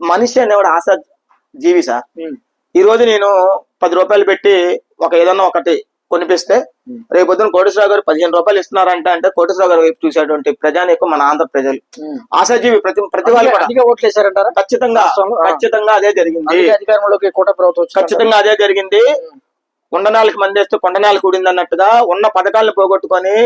మనిషి అనేవాడు ఆశ జీవి సార్. ఈ రోజు నేను పది రూపాయలు పెట్టి ఒక ఏదన్నా ఒకటి కొనిపిస్తే. రేపు పొద్దున కోటేశ్వరరావు గారు పదిహేను రూపాయలు ఇస్తున్నారంటే అంటే కోటేశ్వరరావు గారు వైపు చూసేటువంటి ప్రజానీకం మన ఆంధ్ర ప్రజలు. ఆశాజీవి ప్రతి ప్రతి వాళ్ళు కూడా అందుకే ఓట్లు వేశారంటారా ఖచ్చితంగా. ఖచ్చితంగా అదే జరిగింది అధికారంలోకి కూట ప్రభుత్వం? ఖచ్చితంగా అదే జరిగింది కొండనాలకు మందేస్తే కొండనాలు కూడింది అన్నట్టుగా ఉన్న పథకాలను పోగొట్టుకొని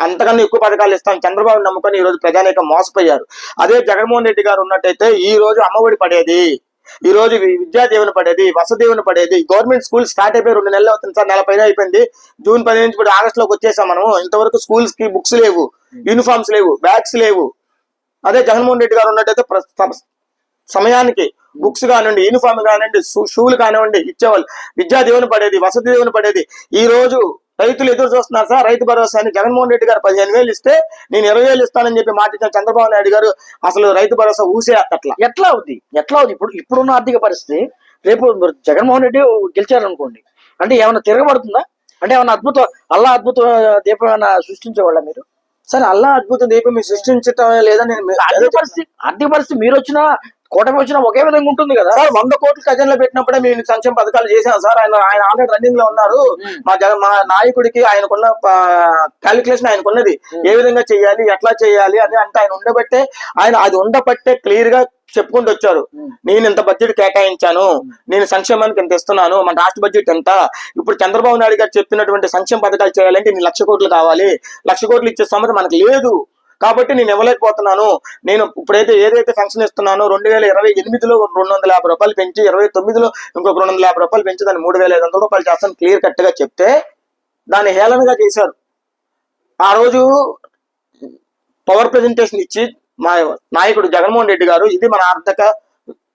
అంతకన్నా ఎక్కువ పథకాలు ఇస్తాం చంద్రబాబు నమ్ముకొని ఈ రోజు ప్రజానీకం మోసపోయారు. అదే జగన్మోహన్ రెడ్డి గారు ఉన్నట్టయితే ఈ రోజు అమ్మఒడి పడేది. ఈ రోజు విద్యా దీవెన పడేది వసదీవెన పడేది. గవర్నమెంట్ స్కూల్ స్టార్ట్ అయిపోయి రెండు నెలలు అవుతుంది సార్ నెల పైన అయిపోయింది. జూన్ పది నుంచి ఇప్పుడు ఆగస్ట్లోకి వచ్చేసాం మనం ఇంతవరకు స్కూల్స్కి బుక్స్ లేవు యూనిఫామ్స్ లేవు బ్యాగ్స్ లేవు. అదే జగన్మోహన్ రెడ్డి గారు ఉన్నట్టయితే ప్ర- సమయానికి బుక్స్ కానివ్వండి యూనిఫామ్ కానివ్వండి షూలు కానివ్వండి ఇచ్చేవాళ్ళు. విద్యా దీవెన పడేది వసతి దీవెన పడేది. ఈ రోజు రైతులు ఎదురు చూస్తున్నారు సార్. రైతు భరోసా అని జగన్మోహన్ రెడ్డి గారు పదిహేను వేలు ఇస్తే నేను ఇరవై వేలు ఇస్తానని చెప్పి మాట ఇచ్చిన చంద్రబాబు నాయుడు గారు అసలు రైతు భరోసా ఊసే అట్లా. ఎట్లా అవుద్ది? ఎట్లా అవుద్ది? ఇప్పుడు ఇప్పుడున్న ఆర్థిక పరిస్థితి రేపు జగన్మోహన్ రెడ్డి గెలిచారనుకోండి అంటే ఏమైనా తిరగబడుతుందా? అంటే ఏమైనా అద్భుత అల్లా అద్భుత దీపం ఏమైనా సృష్టించేవాళ్ళ మీరు? సరే అల్లా అద్భుతం దీపం మీరు సృష్టించటం లేదని ఆర్థిక పరిస్థితి ఆర్థిక పరిస్థితి మీరు వచ్చినా కూటమి వచ్చినా ఒకే విధంగా ఉంటుంది కదా. సార్ వంద కోట్లు ఖజాన్లో పెట్టినప్పుడే మేము సంక్షేమ పథకాలు చేశాం సార్. ఆయన ఆయన ఆల్రెడీ రన్నింగ్లో ఉన్నారు. మా జగన్ మా నాయకుడికి ఆయనకున్న క్యాలిక్యులేషన్ ఆయనకున్నది. ఏ విధంగా చేయాలి ఎట్లా చేయాలి అని అంటే ఆయన ఉండబట్టే ఆయన అది ఉండబట్టే క్లియర్గా చెప్పుకుంటూ వచ్చారు. నేను ఇంత బడ్జెట్ కేటాయించాను. నేను సంక్షేమానికి ఇంత ఇస్తున్నాను. మన రాష్ట్ర బడ్జెట్ ఎంత? ఇప్పుడు చంద్రబాబు నాయుడు గారు చెప్పినటువంటి సంక్షేమ పథకాలు చేయాలంటే ఇన్ని లక్ష కోట్లు కావాలి. లక్ష కోట్లు ఇచ్చే సమత మనకు లేదు. కాబట్టి నేను ఇవ్వలేకపోతున్నాను. నేను ఇప్పుడైతే ఏదైతే ఫంక్షన్ ఇస్తున్నానో రెండు వేల ఇరవై ఎనిమిదిలో రెండు వందల యాభై రూపాయలు పెంచి ఇరవై తొమ్మిదిలో ఇంకొక రెండు వందల యాభై రూపాయలు పెంచి దాన్ని మూడు వేల ఐదు వందల రూపాయలు చేస్తాను క్లియర్ కట్గా చెప్తే దాన్ని హేళనగా చేశారు. ఆ రోజు పవర్ ప్రజెంటేషన్ ఇచ్చి మా నాయకుడు జగన్మోహన్ రెడ్డి గారు ఇది మన ఆర్థిక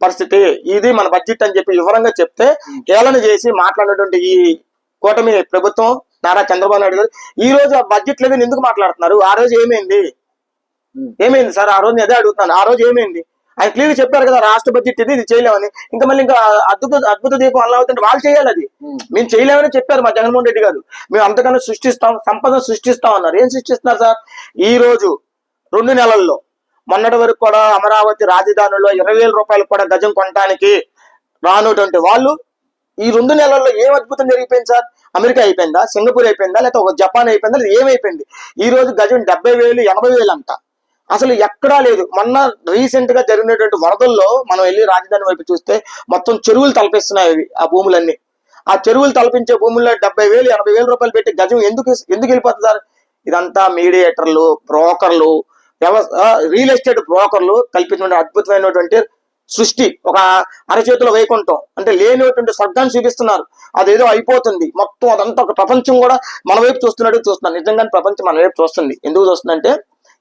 పరిస్థితి ఇది మన బడ్జెట్ అని చెప్పి వివరంగా చెప్తే హేళన చేసి మాట్లాడినటువంటి ఈ కూటమి ప్రభుత్వం నారా చంద్రబాబు నాయుడు గారు ఈ రోజు ఆ బడ్జెట్ లేదని ఎందుకు మాట్లాడుతున్నారు? ఆ రోజు ఏమైంది? ఏమైంది సార్? ఆ రోజు అదే అడుగుతున్నాను ఆ రోజు ఏమైంది? ఆయన క్లియర్ చెప్పారు కదా రాష్ట్ర బడ్జెట్ ఇది ఇది చేయలేమని. ఇంకా మళ్ళీ ఇంకా అద్భుత అద్భుత దీపం అలా అవుతుంటే వాళ్ళు చేయాలి అది. మేము చేయలేమని చెప్పారు మా జగన్మోహన్ రెడ్డి గారు. మేము అంతకన్నా సృష్టిస్తాం సంపద సృష్టిస్తాం అన్నారు. ఏం సృష్టిస్తున్నారు సార్? ఈ రోజు రెండు నెలల్లో మొన్నటి వరకు కూడా అమరావతి రాజధానిలో ఇరవై వేల రూపాయలు కూడా గజం కొనడానికి రానటువంటి వాళ్ళు ఈ రెండు నెలల్లో ఏం అద్భుతం జరిగిపోయింది సార్? అమెరికా అయిపోయిందా? సింగపూర్ అయిపోయిందా? లేకపోతే ఒక జపాన్ అయిపోయిందా? లేదా ఏమైపోయింది? ఈ రోజు గజం డెబ్బై వేలు ఎనభై వేలు అంట. అసలు ఎక్కడా లేదు. మొన్న రీసెంట్గా జరిగినటువంటి వరదల్లో మనం వెళ్ళి రాజధాని వైపు చూస్తే మొత్తం చెరువులు తలపిస్తున్నాయి అవి ఆ భూములన్నీ. ఆ చెరువులు తలపించే భూముల్లో డెబ్బై వేలు ఎనభై వేల రూపాయలు పెట్టి గజం ఎందుకు ఎందుకు వెళ్ళిపోతుంది సార్? ఇదంతా మీడియేటర్లు బ్రోకర్లు రియల్ ఎస్టేట్ బ్రోకర్లు కల్పించిన అద్భుతమైనటువంటి సృష్టి. ఒక అరచేతిలో వైకుంఠం. అంటే లేనిటువంటి స్వర్గాన్ని చూపిస్తున్నారు. అదేదో అయిపోతుంది. మొత్తం అదంతా ఒక ప్రపంచం కూడా మన వైపు చూస్తున్నట్టు చూస్తున్నాను నిజంగానే ప్రపంచం మన వైపు చూస్తుంది. ఎందుకు చూస్తుందంటే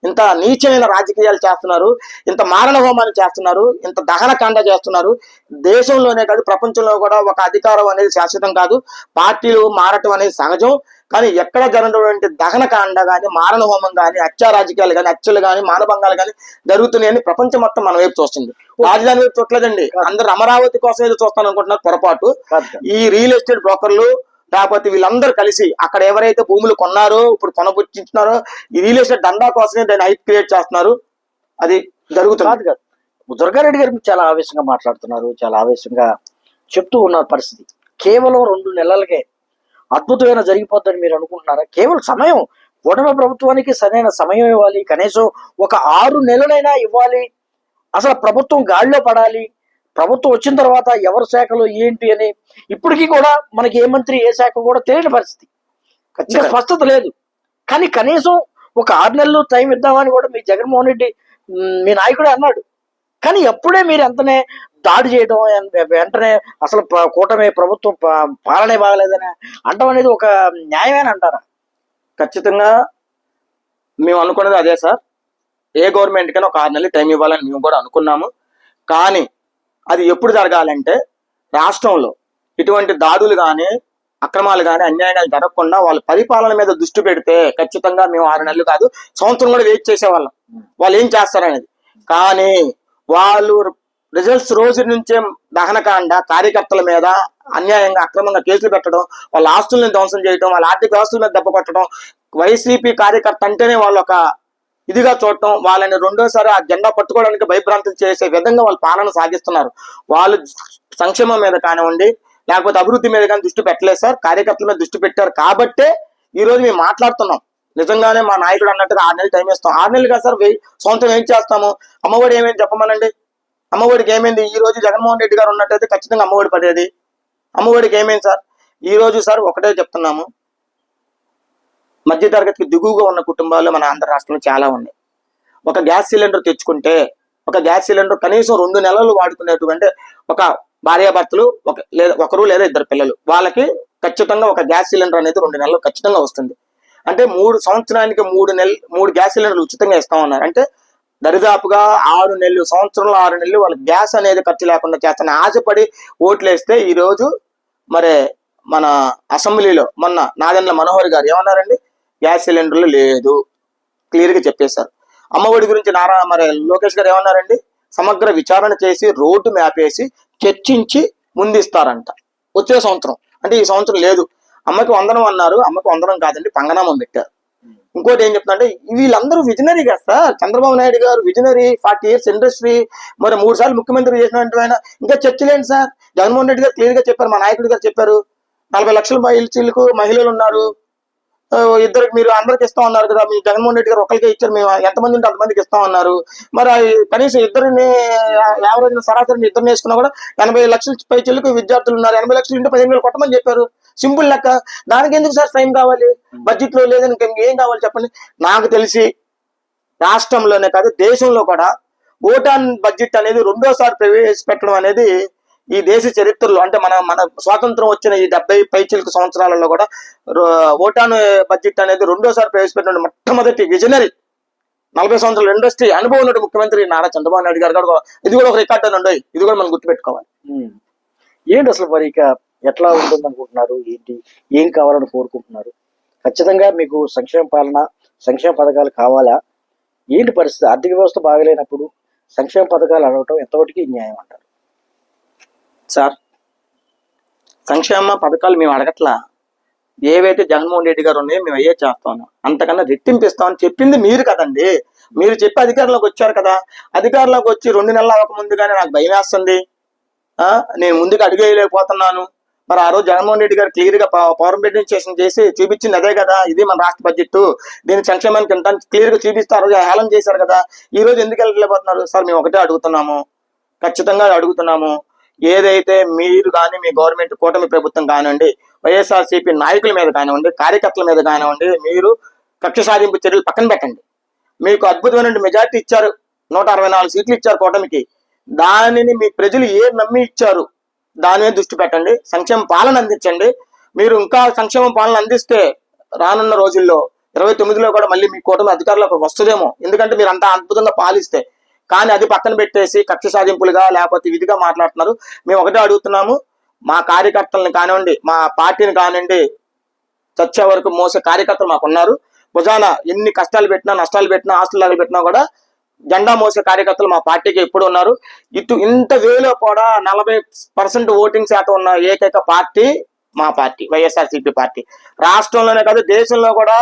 ఇంత నీచమైన రాజకీయాలు చేస్తున్నారు ఇంత మారణ హోమాన్ని చేస్తున్నారు ఇంత దహనకాండ చేస్తున్నారు. దేశంలోనే కాదు ప్రపంచంలో కూడా ఒక అధికారం అనేది శాశ్వతం కాదు. పార్టీలు మారటం అనేది సహజం. కానీ ఎక్కడ జరిగినటువంటి దహనకాండ కానీ మారణ హోమం కానీ హత్య రాజకీయాలు కానీ హత్యలు కానీ మానభంగాలు కానీ జరుగుతున్నాయని ప్రపంచం మొత్తం మన వైపు చూస్తుంది. రాజధాని వైపు చూడలేదండి. అందరు అమరావతి కోసం ఏదో చూస్తాను అనుకుంటున్నారు పొరపాటు. ఈ రియల్ ఎస్టేట్ బ్రోకర్లు లేకపోతే వీళ్ళందరూ కలిసి అక్కడ ఎవరైతే భూములు కొన్నారో ఇప్పుడు కొనబుచ్చింటున్నారో ఈ రియల్ ఎస్టేట్ దందా కోసమే దాన్ని హైప్ క్రియేట్ చేస్తున్నారు. అది జరుగుతుంది. కాదు దుర్గారెడ్డి గారు చాలా ఆవేశంగా మాట్లాడుతున్నారు చాలా ఆవేశంగా చెప్తూ ఉన్నారు పరిస్థితి. కేవలం రెండు నెలలకే అద్భుతమైన జరిగిపోద్దని మీరు అనుకుంటున్నారా? కేవలం సమయం. కూటమి ప్రభుత్వానికి సరైన సమయం ఇవ్వాలి. కనీసం ఒక ఆరు నెలలైనా ఇవ్వాలి. అసలు ప్రభుత్వం గాడిలో పడాలి. ప్రభుత్వం వచ్చిన తర్వాత ఎవరి శాఖలో ఏంటి అని ఇప్పటికీ కూడా మనకి ఏ మంత్రి ఏ శాఖ కూడా తెలియని పరిస్థితి. ఖచ్చితంగా. స్పష్టత లేదు. కానీ కనీసం ఒక ఆరు నెలలు టైం ఇద్దామని కూడా మీ జగన్మోహన్ రెడ్డి మ్, నాయకుడే అన్నాడు. కానీ ఎప్పుడే మీరు ఎంతనే దాడి చేయడం వెంటనే అసలు కూటమి ప్రభుత్వం పాలనే బాగలేదని అంటాం అనేది ఒక న్యాయమేనా అంటారా? ఖచ్చితంగా మేము అనుకున్నది అదే సార్. ఏ గవర్నమెంట్ కైనా ఒక ఆరు నెలలు టైం ఇవ్వాలని మేము కూడా అనుకున్నాము. కానీ అది ఎప్పుడు జరగాలంటే రాష్ట్రంలో ఇటువంటి దాడులు కానీ అక్రమాలు కానీ అన్యాయాలు జరగకుండా వాళ్ళ పరిపాలన మీద దృష్టి పెడితే ఖచ్చితంగా మేము ఆరు నెలలు కాదు సంవత్సరం కూడా వెయిట్ చేసేవాళ్ళం. వాళ్ళు ఏం చేస్తారనేది. కానీ వాళ్ళు రిజల్ట్స్ రోజు నుంచే దహనకాండ కార్యకర్తల మీద అన్యాయంగా అక్రమంగా కేసులు పెట్టడం వాళ్ళ ఆస్తుల్ని ధ్వంసం చేయడం వాళ్ళ ఆర్థిక ఆస్తుల మీద దెబ్బ కొట్టడం వైసీపీ కార్యకర్త అంటేనే వాళ్ళు ఒక ఇదిగా చూడటం వాళ్ళని రెండోసారి ఆ జెండా పట్టుకోవడానికి భయభ్రాంతం చేసే విధంగా వాళ్ళు పాలన సాగిస్తున్నారు. వాళ్ళు సంక్షేమం మీద కానివ్వండి లేకపోతే అభివృద్ధి మీద కానీ దృష్టి పెట్టలేదు సార్. కార్యకర్తల మీద దృష్టి పెట్టారు కాబట్టే ఈరోజు మేము మాట్లాడుతున్నాం. నిజంగానే మా నాయకుడు అన్నట్టుగా ఆరు నెలలు టైం ఇస్తాం ఆరు నెలలు కాదు సార్ వెయ్యి సంవత్సరం ఏం చేస్తాము? అమ్మఒడి ఏమైంది చెప్పమనండి? అమ్మఒడికి ఏమైంది? ఈ రోజు జగన్మోహన్ రెడ్డి గారు ఉన్నట్టయితే ఖచ్చితంగా అమ్మఒడి పడేది. అమ్మఒడికి ఏమైంది సార్? ఈ రోజు సార్ ఒకటే చెప్తున్నాము. మధ్య తరగతికి దిగువగా ఉన్న కుటుంబాలు మన ఆంధ్ర రాష్ట్రంలో చాలా ఉన్నాయి. ఒక గ్యాస్ సిలిండర్ తెచ్చుకుంటే ఒక గ్యాస్ సిలిండర్ కనీసం రెండు నెలలు వాడుకునేటువంటి ఒక భార్యాభర్తలు ఒక లేదా ఒకరు లేదా ఇద్దరు పిల్లలు వాళ్ళకి ఖచ్చితంగా ఒక గ్యాస్ సిలిండర్ అనేది రెండు నెలలు ఖచ్చితంగా వస్తుంది. అంటే మూడు సంవత్సరానికి మూడు నెలలు మూడు గ్యాస్ సిలిండర్లు ఉచితంగా ఇస్తామన్నారు. అంటే దరిదాపుగా ఆరు నెలలు సంవత్సరంలో ఆరు నెలలు వాళ్ళకి గ్యాస్ అనేది ఖర్చు లేకుండా చేస్తాను ఆశపడి ఓట్లు వేస్తే మరి మన అసెంబ్లీలో మొన్న నాదెండ్ల మనోహర్ గారు ఏమన్నారండి? గ్యాస్ సిలిండర్లు లేదు. క్లియర్గా చెప్పేశారు. అమ్మఒడి గురించి నారా మరి లోకేష్ గారు ఏమన్నారండి? సమగ్ర విచారణ చేసి రోడ్డు మ్యాప్ వేసి చర్చించి ముందిస్తారంట. వచ్చే సంవత్సరం. అంటే ఈ సంవత్సరం లేదు. అమ్మకి వందనం అన్నారు. అమ్మకి వందనం కాదండి పంగనామం పెట్టారు. ఇంకోటి ఏం చెప్తుందంటే వీళ్ళందరూ విజనరీ కదా సార్. చంద్రబాబు నాయుడు గారు విజనరీ ఫార్టీ ఇయర్స్ ఇండస్ట్రీ. మరి మూడు సార్లు ముఖ్యమంత్రి చేసినట్టు ఆయన. ఇంకా చర్చలేండి సార్. జగన్మోహన్ రెడ్డి గారు క్లియర్గా చెప్పారు మా నాయకుడు గారు చెప్పారు. నలభై లక్షల మహిళలకు మహిళలు ఉన్నారు. ఇద్దరికి మీరు అందరికి ఇస్తాం ఉన్నారు కదా మీ జగన్మోహన్ రెడ్డి గారు ఒకరికే ఇచ్చారు మేము ఎంతమంది ఉంటే అంతమందికి ఇస్తా ఉన్నారు. మరి కనీసం ఇద్దరిని యావరేజ్ సరాసరి ఇద్దరిని వేసుకున్నా కూడా ఎనభై లక్షల పై చెల్లుకు విద్యార్థులు ఉన్నారు. ఎనభై లక్షలు ఉంటే పదిహేను వేలు కొట్టమని చెప్పారు. సింపుల్ లెక్క. దానికి ఎందుకు సార్ టైం కావాలి? బడ్జెట్లో లేదని ఏం కావాలి చెప్పండి? నాకు తెలిసి రాష్ట్రంలోనే కాదు దేశంలో కూడా ఓటాన్ బడ్జెట్ అనేది రెండోసారి ప్రవేశపెట్టడం అనేది ఈ దేశ చరిత్రలో అంటే మన మన స్వాతంత్రం వచ్చిన ఈ డెబ్బై పైచిలకు సంవత్సరాలలో కూడా ఓటాన్ బడ్జెట్ అనేది రెండోసారి ప్రవేశపెట్టిన మొట్టమొదటి విజనరీ నలభై సంవత్సరాల ఇండస్ట్రీ అనుభవం ఉన్న ముఖ్యమంత్రి నారా చంద్రబాబు నాయుడు గారు కూడా ఇది కూడా ఒక రికార్డ్ అని ఉండదు ఇది కూడా మనం గుర్తుపెట్టుకోవాలి. ఏంటి అసలు మరి ఇక ఎట్లా ఉంటుంది అనుకుంటున్నారు? ఏంటి ఏం కావాలని కోరుకుంటున్నారు? ఖచ్చితంగా మీకు సంక్షేమ పాలన సంక్షేమ పథకాలు కావాలా? ఏంటి పరిస్థితి? ఆర్థిక వ్యవస్థ బాగలేనప్పుడు సంక్షేమ పథకాలు అడగటం ఎంతవరకు న్యాయం అంటారు. సార్ సంక్షేమ పథకాలు మేము అడగట్లా. ఏవైతే జగన్మోహన్ రెడ్డి గారు ఉన్నాయో మేము అయ్యే చేస్తాను. అంతకన్నా రెట్టింపిస్తామని చెప్పింది మీరు కదండి. మీరు చెప్పి అధికారంలోకి వచ్చారు కదా. అధికారంలోకి వచ్చి రెండు నెలలు అవ్వక ముందుగానే నాకు భయం వేస్తుంది. నేను ముందుకు అడుగేయలేకపోతున్నాను. మరి ఆ రోజు జగన్మోహన్ రెడ్డి గారు క్లియర్గా పవర్ ప్రెజెంటేషన్ చేసి చూపించింది అదే కదా. ఇది మన రాష్ట్ర బడ్జెట్ దీని సంక్షేమానికి ఎంత క్లియర్ ఆ చూపిస్తారు హేళన చేశారు కదా. ఈ రోజు ఎందుకు వెళ్ళలేకపోతున్నారు? సార్ మేము ఒకటే అడుగుతున్నాము. ఖచ్చితంగా అడుగుతున్నాము. ఏదైతే మీరు కానీ మీ గవర్నమెంట్ కూటమి ప్రభుత్వం కానివ్వండి వైఎస్ఆర్సీపీ నాయకుల మీద కానివ్వండి కార్యకర్తల మీద కానివ్వండి మీరు కక్ష సాధింపు చర్యలు పక్కన పెట్టండి. మీకు అద్భుతమైన మెజార్టీ ఇచ్చారు. నూట అరవై నాలుగు సీట్లు ఇచ్చారు కూటమికి. దానిని మీ ప్రజలు ఏ నమ్మి ఇచ్చారు? దాని మీద దృష్టి పెట్టండి. సంక్షేమ పాలన అందించండి. మీరు ఇంకా సంక్షేమ పాలన అందిస్తే రానున్న రోజుల్లో ఇరవై తొమ్మిదిలో కూడా మళ్ళీ మీ కూటమి అధికారులకు వస్తుందేమో. ఎందుకంటే మీరు అంత అద్భుతంగా పాలిస్తే కానీ అది పక్కన పెట్టేసి కక్ష సాధింపులుగా లేకపోతే విధిగా మాట్లాడుతున్నారు. మేము ఒకటే అడుగుతున్నాము మా కార్యకర్తలను కానివ్వండి మా పార్టీని కానివ్వండి చచ్చే వరకు మోసే కార్యకర్తలు మాకు ఉన్నారు భుజాన ఎన్ని కష్టాలు పెట్టినా నష్టాలు పెట్టినా ఆస్తులు పెట్టినా కూడా జెండా మోసే కార్యకర్తలు మా పార్టీకి ఎప్పుడు ఉన్నారు. ఇటు ఇంత వేలో కూడా నలభై పర్సెంట్ ఓటింగ్ శాతం ఉన్న ఏకైక పార్టీ మా పార్టీ వైఎస్ఆర్సీపీ పార్టీ. రాష్ట్రంలోనే కాదు దేశంలో కూడా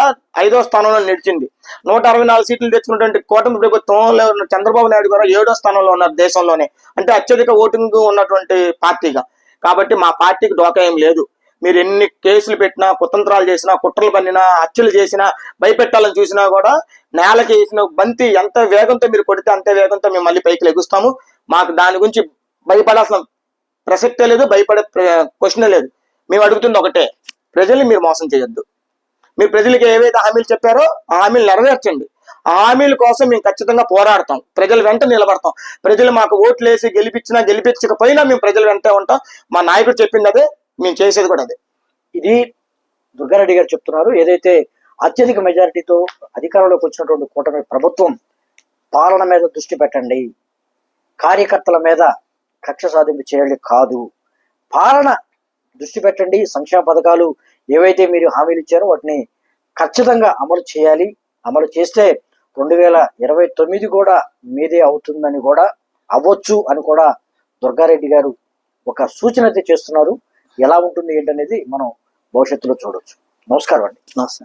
ఐదో స్థానంలో నిలిచింది. నూట అరవై నాలుగు సీట్లు తెచ్చుకున్నటువంటి కూటమి ప్రభుత్వంలో ఉన్న చంద్రబాబు నాయుడు గారు ఏడో స్థానంలో ఉన్నారు దేశంలోనే. అంటే అత్యధిక ఓటింగ్ ఉన్నటువంటి పార్టీగా. కాబట్టి మా పార్టీకి డోకా ఏం లేదు. మీరు ఎన్ని కేసులు పెట్టినా కుతంత్రాలు చేసినా కుట్రలు పన్నినా హత్యలు చేసినా భయపెట్టాలని చూసినా కూడా నేలకి వేసిన బంతి ఎంత వేగంతో మీరు కొడితే అంత వేగంతో మేము మళ్ళీ పైకి లెగుస్తాము. మాకు దాని గురించి భయపడాల్సిన ప్రసక్తే లేదు భయపడే క్వశ్చన్ లేదు. మేము అడుగుతుంది ఒకటే ప్రజల్ని మీరు మోసం చేయొద్దు. మీరు ప్రజలకి ఏవైతే హామీలు చెప్పారో ఆ హామీలు నెరవేర్చండి. ఆ హామీల కోసం మేము ఖచ్చితంగా పోరాడతాం. ప్రజల వెంట నిలబడతాం. ప్రజలు మాకు ఓట్లు వేసి గెలిపించినా గెలిపించకపోయినా మేము ప్రజల వెంటే ఉంటాం. మా నాయకుడు చెప్పింది అదే మేము చేసేది కూడా అదే. ఇది దుర్గారెడ్డి గారు చెప్తున్నారు. ఏదైతే అత్యధిక మెజారిటీతో అధికారంలోకి వచ్చినటువంటి కూటమి ప్రభుత్వం పాలన మీద దృష్టి పెట్టండి. కార్యకర్తల మీద కక్ష సాధింపు చేయాలి కాదు. పాలన దృష్టి పెట్టండి. సంక్షేమ పథకాలు ఏవైతే మీరు హామీలు ఇచ్చారో వాటిని ఖచ్చితంగా అమలు చేయాలి. అమలు చేస్తే రెండు వేల ఇరవై తొమ్మిది కూడా మీదే అవుతుందని కూడా అవ్వచ్చు అని కూడా దుర్గారెడ్డి గారు ఒక సూచన అయితే చేస్తున్నారు. ఎలా ఉంటుంది ఏంటనేది మనం భవిష్యత్తులో చూడవచ్చు నమస్కారం అండి. నమస్తే